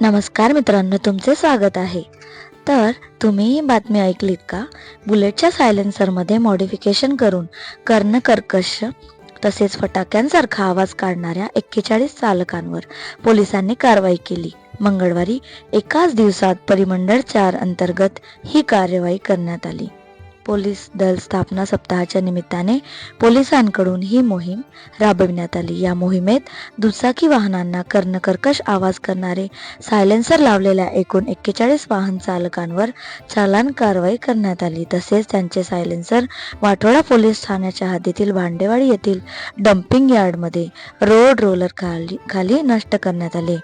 नमस्कार मित्रांनो तुमचे स्वागत आहे. तर तुम्ही ही बातमी ऐकलीत का? बुलेटच्या सायलेन्सरमध्ये मॉडिफिकेशन करून कर्णकर्कश तसेच फटाक्यांसारखा आवाज काढणाऱ्या एक्केचाळीस चालकांवर पोलिसांनी कारवाई केली. मंगळवारी एकाच दिवसात परिमंडळ चार अंतर्गत ही कार्यवाही करण्यात आली. पोलीस दल स्थापना सप्ताहाच्या निमित्ताने पोलिसांकडून ही मोहीम राबविण्यात आली. या मोहिमेत दुचाकी वाहनांना कर्णकर्कश आवाज करणारे सायलेन्सर लावलेल्या एकूण एक्केचाळीस वाहन चालकांवर चालान कारवाई करण्यात आली. तसेच त्यांचे सायलेन्सर वाठोडा पोलीस ठाण्याच्या हद्दीतील भांडेवाडी येथील डम्पिंग यार्डमध्ये रोड रोलर खाली खाली नष्ट करण्यात आले.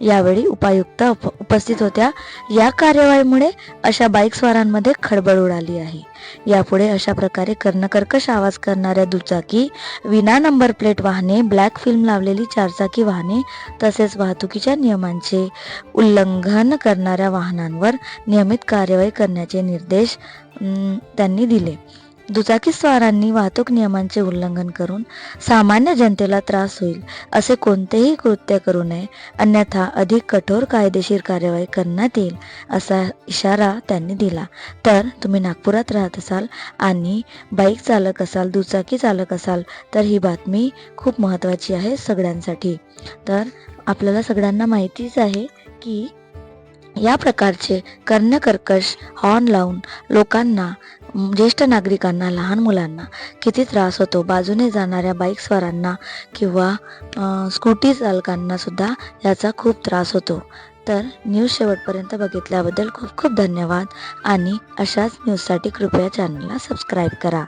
यावेळी उपायुक्त उप उपस्थित होत्या. या कार्यवाहीमुळे अशा बाईक स्वारांमध्ये खळबळ उडाली आहे. यापुढे अशा प्रकारे कर्णकर्कश आवाज करणाऱ्या दुचाकी विना नंबर प्लेट वाहने ब्लॅक फिल्म लावलेली चारचाकी वाहने तसेच वाहतुकीच्या नियमांचे उल्लंघन करणाऱ्या वाहनांवर नियमित कार्यवाही करण्याचे निर्देश त्यांनी दिले. दुचाकी स्वारांनी वाहतूक नियमांचे उल्लंघन करून सामान्य जनतेला त्रास होईल असे कोणतेही कृत्य करू नये. अन्यथा अधिक कठोर कायदेशीर कार्यवाही करण्यात येईल असा इशारा त्यांनी दिला. तर तुम्ही नागपुरात राहत असाल आणि बाईक चालक असाल दुचाकी चालक असाल तर ही बातमी खूप महत्त्वाची आहे सगळ्यांसाठी. तर आपल्याला सगळ्यांना माहितीच आहे की या प्रकारचे कर्णकर्कश हॉर्न लावून लोकांना ज्येष्ठ नागरिकांना लहान मुलांना किती त्रास होतो बाजूने जाणाऱ्या बाईकस्वारांना किंवा स्कूटी चालकांना सुद्धा याचा खूप त्रास होतो. तर न्यूज शेवटपर्यंत बघितल्याबद्दल खूप खूप धन्यवाद आणि अशाच न्यूजसाठी कृपया चॅनलला सबस्क्राईब करा.